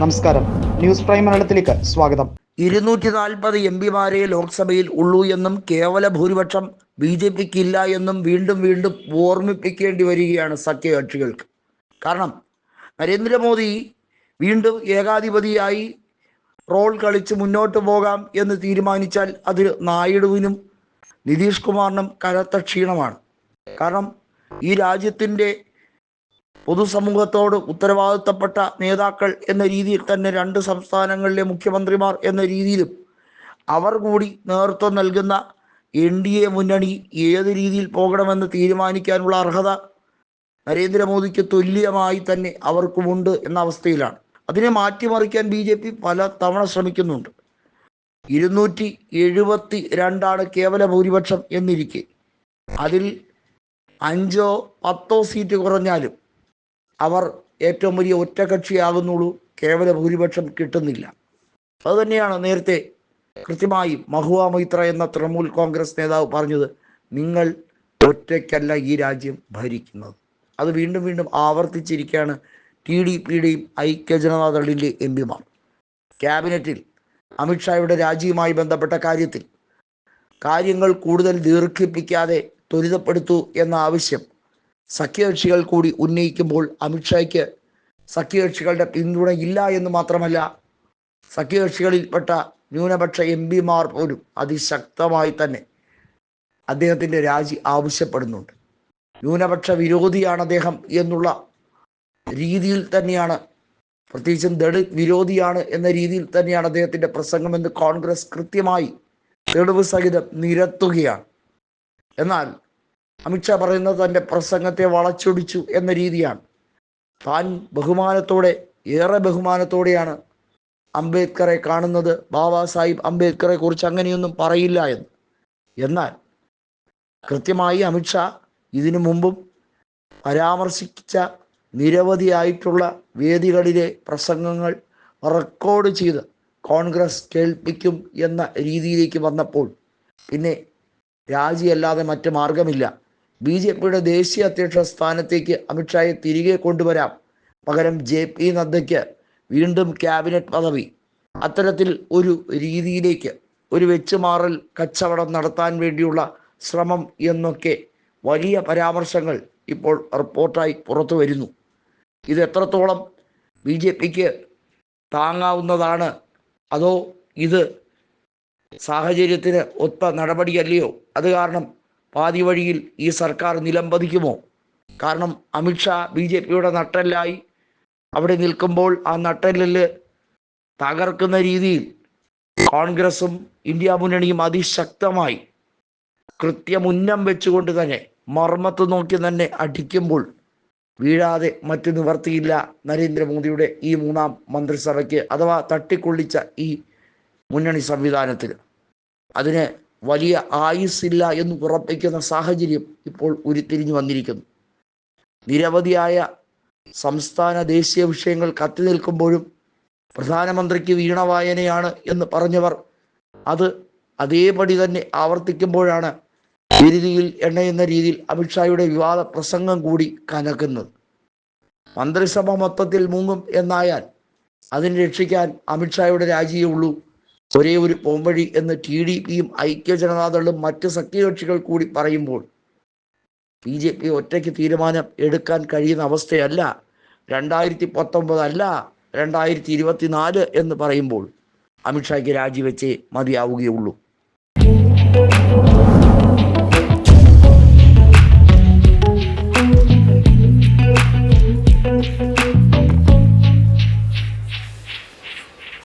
നമസ്കാരം. News prime മലയാളത്തിലേക്ക് സ്വാഗതം. ഇരുന്നൂറ്റി നാൽപ്പത് എം പിമാരെ ലോക്സഭയിൽ ഉള്ളൂ എന്നും കേവല ഭൂരിപക്ഷം ബി ജെ പിക്ക് ഇല്ല എന്നും വീണ്ടും വീണ്ടും ഓർമ്മിപ്പിക്കേണ്ടി വരികയാണ് സഖ്യകക്ഷികൾക്ക്. കാരണം നരേന്ദ്രമോദി വീണ്ടും ഏകാധിപതിയായി റോൾ കളിച്ച് മുന്നോട്ട് പോകാം എന്ന് തീരുമാനിച്ചാൽ അത് നായിഡുവിനും നിതീഷ് കുമാറിനും കനത്ത ക്ഷീണമാണ്. കാരണം ഈ രാജ്യത്തിന്റെ പൊതുസമൂഹത്തോട് ഉത്തരവാദിത്തപ്പെട്ട നേതാക്കൾ എന്ന രീതിയിൽ തന്നെ രണ്ട് സംസ്ഥാനങ്ങളിലെ മുഖ്യമന്ത്രിമാർ എന്ന രീതിയിലും അവർ കൂടി നേതൃത്വം നൽകുന്ന എൻ ഡി എ മുന്നണി ഏത് രീതിയിൽ പോകണമെന്ന് തീരുമാനിക്കാനുള്ള അർഹത നരേന്ദ്രമോദിക്ക് തുല്യമായി തന്നെ അവർക്കുമുണ്ട് എന്ന അവസ്ഥയിലാണ്. അതിനെ മാറ്റിമറിക്കാൻ ബി ജെ പി പല തവണ ശ്രമിക്കുന്നുണ്ട്. ഇരുന്നൂറ്റി എഴുപത്തി രണ്ടാണ് കേവല ഭൂരിപക്ഷം എന്നിരിക്കെ. അതിൽ അഞ്ചോ പത്തോ സീറ്റ് കുറഞ്ഞാലും അവർ ഏറ്റവും വലിയ ഒറ്റകക്ഷിയാകുന്നുള്ളൂ. കേവല ഭൂരിപക്ഷം കിട്ടുന്നില്ല. അതുതന്നെയാണ് നേരത്തെ കൃത്യമായി മഹുവ മൈത്ര എന്ന തൃണമൂൽ കോൺഗ്രസ് നേതാവ് പറഞ്ഞത് നിങ്ങൾ ഒറ്റയ്ക്കല്ല ഈ രാജ്യം ഭരിക്കുന്നത്. അത് വീണ്ടും വീണ്ടും ആവർത്തിച്ചിരിക്കുകയാണ് ടി ഡി പിയുടെയും ഐക്യ ജനതാദളിന്റെ എം പിമാർ. ക്യാബിനറ്റിൽ അമിത്ഷായുടെ രാജിയുമായി ബന്ധപ്പെട്ട കാര്യത്തിൽ കാര്യങ്ങൾ കൂടുതൽ ദീർഘിപ്പിക്കാതെ ത്വരിതപ്പെടുത്തൂ എന്ന ആവശ്യം സഖ്യകക്ഷികൾ കൂടി ഉന്നയിക്കുമ്പോൾ അമിത്ഷായ്ക്ക് സഖ്യകക്ഷികളുടെ പിന്തുണ ഇല്ല എന്ന് മാത്രമല്ല സഖ്യകക്ഷികളിൽപ്പെട്ട ന്യൂനപക്ഷ എം പിമാർ പോലും അതിശക്തമായി തന്നെ അദ്ദേഹത്തിന്റെ രാജി ആവശ്യപ്പെടുന്നുണ്ട്. ന്യൂനപക്ഷ വിരോധിയാണ് അദ്ദേഹം എന്നുള്ള രീതിയിൽ തന്നെയാണ് പ്രത്യേകിച്ചും ദളിത് വിരോധിയാണ് എന്ന രീതിയിൽ തന്നെയാണ് അദ്ദേഹത്തിന്റെ പ്രസംഗമെന്ന് കോൺഗ്രസ് കൃത്യമായി തെളിവ് സഹിതം നിരത്തുകയാണ്. എന്നാൽ അമിത്ഷാ പറയുന്നത് തന്റെ പ്രസംഗത്തെ വളച്ചൊടിച്ചു എന്ന രീതിയാണ്. താൻ ബഹുമാനത്തോടെ ഏറെ ബഹുമാനത്തോടെയാണ് അംബേദ്കറെ കാണുന്നത്. ബാബാ സാഹിബ് അംബേദ്കറെ കുറിച്ച് അങ്ങനെയൊന്നും പറയില്ല എന്ന്. എന്നാൽ കൃത്യമായി അമിത്ഷാ ഇതിനു മുമ്പും പരാമർശിച്ച നിരവധിയായിട്ടുള്ള വേദികളിലെ പ്രസംഗങ്ങൾ റെക്കോർഡ് ചെയ്ത് കോൺഗ്രസ് കേൾപ്പിക്കും എന്ന രീതിയിലേക്ക് വന്നപ്പോൾ പിന്നെ രാജിയല്ലാതെ മറ്റു മാർഗമില്ല ബി ജെ പിയുടെ ദേശീയ അധ്യക്ഷ സ്ഥാനത്തേക്ക് അമിത്ഷായെ തിരികെ കൊണ്ടുവരാം. പകരം ജെ പി നദ്ദയ്ക്ക് വീണ്ടും ക്യാബിനറ്റ് പദവി. അത്തരത്തിൽ ഒരു രീതിയിലേക്ക് ഒരു വെച്ചുമാറൽ കച്ചവടം നടത്താൻ വേണ്ടിയുള്ള ശ്രമം എന്നൊക്കെ വലിയ പരാമർശങ്ങൾ ഇപ്പോൾ റിപ്പോർട്ടായി പുറത്തു വരുന്നു. ഇത് എത്രത്തോളം ബി ജെ പിക്ക് താങ്ങാവുന്നതാണ്? അതോ ഇത് സാഹചര്യത്തിന് ഒത്ത നടപടിയല്ലയോ? അത് കാരണം പാതി വഴിയിൽ ഈ സർക്കാർ നിലംപതിക്കുമോ? കാരണം അമിത്ഷാ ബി ജെ പിയുടെ നട്ടെല്ലായി അവിടെ നിൽക്കുമ്പോൾ ആ നട്ടെല്ലിൽ തകർക്കുന്ന രീതിയിൽ കോൺഗ്രസും ഇന്ത്യ മുന്നണിയും അതിശക്തമായി കൃത്യമുന്നം വെച്ചുകൊണ്ട് തന്നെ മർമ്മത്ത് നോക്കി തന്നെ അടിക്കുമ്പോൾ വീഴാതെ മറ്റു നിവർത്തിയില്ല നരേന്ദ്രമോദിയുടെ ഈ മൂന്നാം മന്ത്രിസഭയ്ക്ക് അഥവാ തട്ടിക്കൊള്ളിച്ച ഈ മുന്നണി സംവിധാനത്തിന് അതിന് വലിയ ആയുസ്സില്ല എന്ന് ഉറപ്പിക്കുന്ന സാഹചര്യം ഇപ്പോൾ ഉരുത്തിരിഞ്ഞു വന്നിരിക്കുന്നു. നിരവധിയായ സംസ്ഥാന ദേശീയ വിഷയങ്ങൾ കത്തി നിൽക്കുമ്പോഴും പ്രധാനമന്ത്രിക്ക് വീണവായനയാണ് എന്ന് പറഞ്ഞവർ അത് അതേപടി തന്നെ ആവർത്തിക്കുമ്പോഴാണ് വിരുതിയിൽ എണ്ണയുന്ന രീതിയിൽ അമിത്ഷായുടെ വിവാദ പ്രസംഗം കൂടി കനക്കുന്നത്. മന്ത്രിസഭ മൊത്തത്തിൽ മുങ്ങും എന്നായാൽ അതിനെ രക്ഷിക്കാൻ അമിത്ഷായുടെ രാജിയേ ഉള്ളൂ ഒരേ ഒരു പോംവഴി എന്ന് ടി ഡി പിയും ഐക്യ ജനതാദളും മറ്റ് സഖ്യകക്ഷികൾ കൂടി പറയുമ്പോൾ ബി ജെ പി ഒറ്റയ്ക്ക് തീരുമാനം എടുക്കാൻ കഴിയുന്ന അവസ്ഥയല്ല. രണ്ടായിരത്തി പത്തൊമ്പത് അല്ല രണ്ടായിരത്തി ഇരുപത്തിനാല് എന്ന് പറയുമ്പോൾ അമിത്ഷായ്ക്ക് രാജിവെച്ചേ മതിയാവുകയുള്ളൂ.